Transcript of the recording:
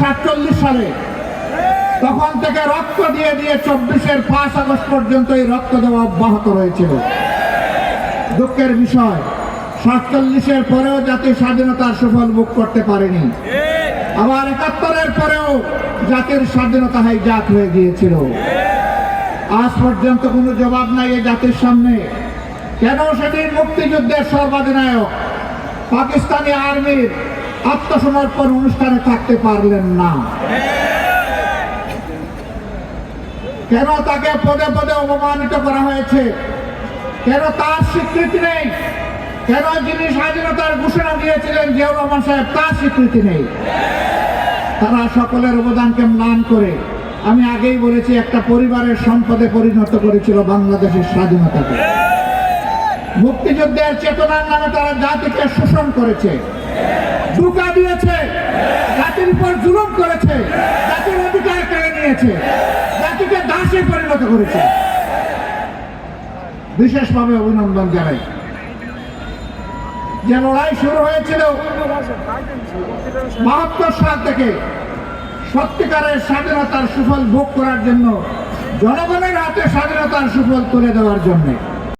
সাতচল্লিশ সালে তখন থেকে রক্ত দিয়ে দিয়ে চব্বিশের পাঁচ আগস্ট পর্যন্ত এই রক্ত দেওয়া অব্যাহত রয়েছিল দুঃখের বিষয়, সাতচল্লিশের পরেও জাতি স্বাধীনতার সুফল ভোগ করতে পারেনি। আবার একাত্তরের পরেও জাতির স্বাধীনতা হাইজাক হয়ে গিয়েছিল। আজ পর্যন্ত কোনো জবাব নাই এই জাতির সামনে। কেন সেদিন মুক্তিযুদ্ধের সর্বাধিনায়ক, পাকিস্তানি আর্মির আত্মসমর্পণ অনুষ্ঠানে থাকতে পারলেন না। কেন তাকে পদে পদে অপমানিত করা হয়েছে? কেন তার স্বীকৃতি নেই? কেন যিনি স্বাধীনতার ঘোষণা দিয়েছিলেন জিয়াউর রহমান সাহেব, তার স্বীকৃতি নেই? তারা সকলের অবদানকে ম্লান করে, আমি আগেই বলেছি, একটা পরিবারের সম্পদে পরিণত করেছিল বাংলাদেশের স্বাধীনতাকে। মুক্তিযুদ্ধের চেতনার নামে তারা জাতিকে শোষণ করেছে। ধোকা দিয়েছে। জাতির উপর জুলুম করেছে। জাতির অধিকার কেড়ে নিয়েছে। জাতিকে দাসে পরিণত করেছে। বিশেষভাবে অভিনন্দন জানাই। যে লড়াই শুরু হয়েছিল বাহাত্তর সাল থেকে সত্যিকারের স্বাধীনতার সুফল ভোগ করার জন্য, জনগণের হাতে স্বাধীনতার সুফল তুলে দেওয়ার জন্য।